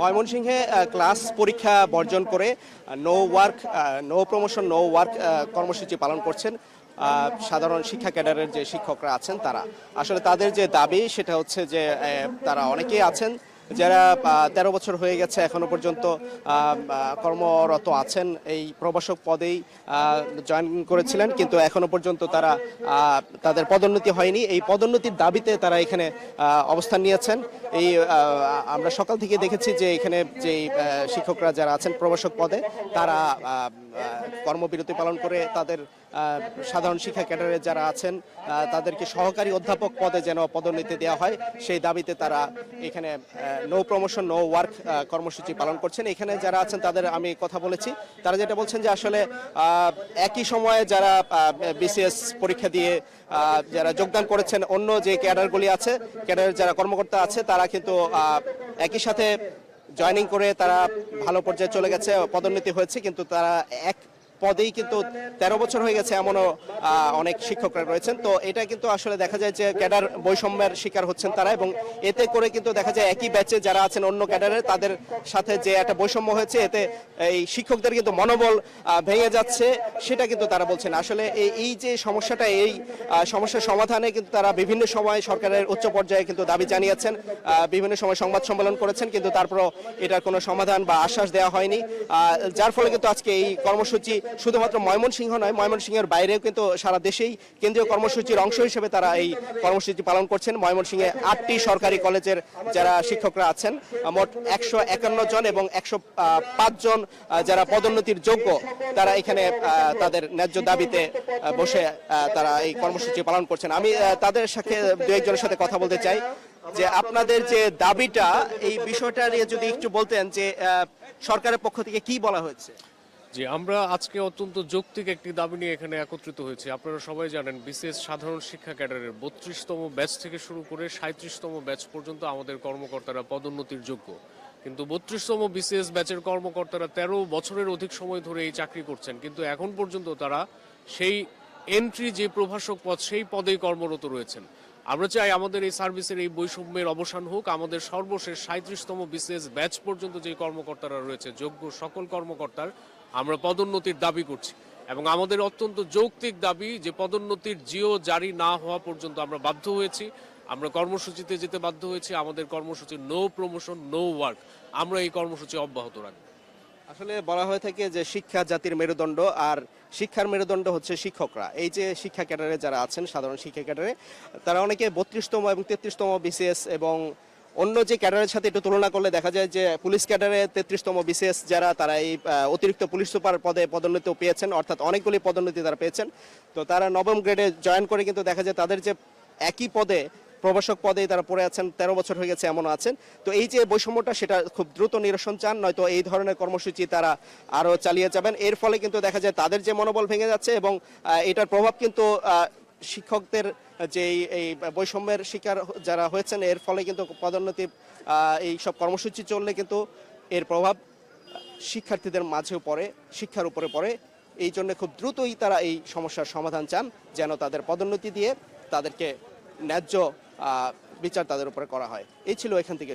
ময়মনসিংহে ক্লাস পরীক্ষা বর্জন করে no work no promotion no work কর্মসূচি পালন করছেন সাধারণ শিক্ষা ক্যাডারের যে শিক্ষকরা আছেন তারা। আসলে তাদের যে দাবি সেটা হচ্ছে যে তারা অনেকেই আছেন যারা তেরো বছর হয়ে গেছে এখনও পর্যন্ত কর্মরত আছেন, এই প্রবাসক পদেই জয়েন করেছিলেন, কিন্তু এখনও পর্যন্ত তারা তাদের পদোন্নতি হয়নি। এই পদোন্নতির দাবিতে তারা এখানে অবস্থান নিয়েছেন। এই আমরা সকাল থেকে দেখেছি যে এখানে যে শিক্ষকরা যারা আছেন প্রবাসক পদে, তারা কর্মবিরতি পালন করে তাদের সাধারণ শিক্ষা ক্যাডারে যারা আছেন তাদেরকে সহকারী অধ্যাপক পদে যেন পদোন্নতি দেওয়া হয় সেই দাবিতে তারা এখানে নো প্রমোশন নো ওয়ার্ক কর্মসূচি পালন করছেন। এখানে যারা আছেন তাদের আমি কথা বলেছি। তারা যেটা বলছেন যে আসলে একই সময়ে যারা বিসিএস পরীক্ষা দিয়ে যারা যোগদান করেছেন অন্য যে ক্যাডারগুলি আছে ক্যাডারের যারা কর্মকর্তা আছে তারা কিন্তু একই সাথে জয়েনিং করে তারা ভালো পর্যায়ে চলে গেছে পদোন্নতি হয়েছে কিন্তু তারা এক পদেই কিন্তু তেরো বছর হয়ে গেছে এমনও অনেক শিক্ষকরা রয়েছেন। তো এটা কিন্তু আসলে দেখা যায় যে ক্যাডার বৈষম্যের শিকার হচ্ছেন তারা এবং এতে করে কিন্তু দেখা যায় একই ব্যাচে যারা আছেন অন্য ক্যাডারের, তাদের সাথে যে একটা বৈষম্য হয়েছে, এতে এই শিক্ষকদের কিন্তু মনোবল ভেঙে যাচ্ছে, সেটা কিন্তু তারা বলছেন। আসলে এই যে সমস্যাটা, এই সমস্যার সমাধানে কিন্তু তারা বিভিন্ন সময় সরকারের উচ্চ পর্যায়ে কিন্তু দাবি জানিয়েছেন বিভিন্ন সময় সংবাদ সম্মেলন করেছেন, কিন্তু তারপরও এটার কোনো সমাধান বা আশ্বাস দেওয়া হয়নি। যার ফলে কিন্তু আজকে এই কর্মসূচি শুধুমাত্র ময়মনসিংহ নয়, ময়মনসিংহের বাইরেও কিন্তু সারা দেশেই কেন্দ্রীয় কর্মসূচির অংশ হিসেবে তারা এই কর্মসূচি পালন করছেন। ময়মনসিংহে আটটি সরকারি কলেজের যারা শিক্ষকরা আছেন, মোট একশো একান্ন জন এবং একশো পাঁচ জন যারা পদোন্নতির যোগ্য, তারা এখানে তাদের ন্যায্য দাবিতে বসে তারা এই কর্মসূচি পালন করছেন। আমি তাদের সাথে দু একজনের সাথে কথা বলতে চাই, যে আপনাদের যে দাবিটা, এই বিষয়টা নিয়ে যদি একটু বলতেন যে সরকারের পক্ষ থেকে কি বলা হয়েছে? জি, আমরা আজকে অত্যন্ত যৌক্তিক একটি দাবি নিয়ে এখানে একত্রিত হয়েছি। আপনারা সবাই জানেন, বিসিএস সাধারণ শিক্ষা ক্যাডারের বত্রিশতম ব্যাচ থেকে শুরু করে সাঁত্রিশতম ব্যাচ পর্যন্ত আমাদের কর্মকর্তারা পদোন্নতির যোগ্য। কিন্তু বত্রিশতম বিসিএস ব্যাচের কর্মকর্তারা তেরো বছরের অধিক সময় ধরে এই চাকরি করছেন। কিন্তু এখন পর্যন্ত তারা সেই এন্ট্রি যে প্রভাষক পদ, সেই পদেই কর্মরত রয়েছেন। আমরা চাই আমাদের এই সার্ভিসের এই বৈষম্যের অবসান হোক। আমাদের সর্বশেষ সাঁত্রিশতম বিসিএস ব্যাচ পর্যন্ত যে কর্মকর্তারা রয়েছে, যোগ্য সকল কর্মকর্তার আমরা পদোন্নতির দাবি করছি। এবং আমাদের অত্যন্ত যৌক্তিক দাবি যে পদোন্নতির জিও জারি না হওয়া পর্যন্ত আমরা বাধ্য হয়েছি। আমরা কর্মসূচিতে যেতে বাধ্য হয়েছি। আমাদের কর্মসূচি নো প্রমোশন নো ওয়ার্ক আমরা এই কর্মসূচি অব্যাহত রাখব। আসলে বলা হয়ে থাকে যে শিক্ষা জাতির মেরুদণ্ড আর শিক্ষার মেরুদণ্ড হচ্ছে শিক্ষকরা। এই যে শিক্ষা ক্যাডারে যারা আছেন, সাধারণ শিক্ষা ক্যাডারে, তারা অনেকে বত্রিশতম এবং তেত্রিশতম বিসিএস এবং অন্য যে ক্যাডারের সাথে একটু তুলনা করলে দেখা যায় যে পুলিশ ক্যাডারে তেত্রিশতম বিসিএস যারা, তারা এই অতিরিক্ত পুলিশ সুপার পদে পদোন্নতিও পেয়েছেন, অর্থাৎ অনেকগুলি পদোন্নতি তারা পেয়েছেন। তো তারা নবম গ্রেডে জয়েন করে কিন্তু দেখা যায় তাদের যে একই পদে প্রভাষক পদে তারা পড়ে আছেন, তেরো বছর হয়ে গেছে এমন আছেন। তো এই যে বৈষম্যটা, সেটা খুব দ্রুত নিরসন চান, নয়তো এই ধরনের কর্মসূচি তারা আরও চালিয়ে যাবেন। এর ফলে কিন্তু দেখা যায় তাদের যে মনোবল ভেঙে যাচ্ছে এবং এটার প্রভাব কিন্তু শিক্ষকদের যে এই- বৈষম্যের শিকার যারা হয়েছেন, এর ফলে কিন্তু পদোন্নতি এই সব কর্মসূচি চললে কিন্তু এর প্রভাব শিক্ষার্থীদের মাঝেও পড়ে, শিক্ষার উপরে পড়ে। এই জন্য খুব দ্রুতই তারা এই সমস্যার সমাধান চান, যেন তাদের পদোন্নতি দিয়ে তাদেরকে ন্যায্য বিচার তাদের উপরে করা হয়। এই ছিল এখান থেকে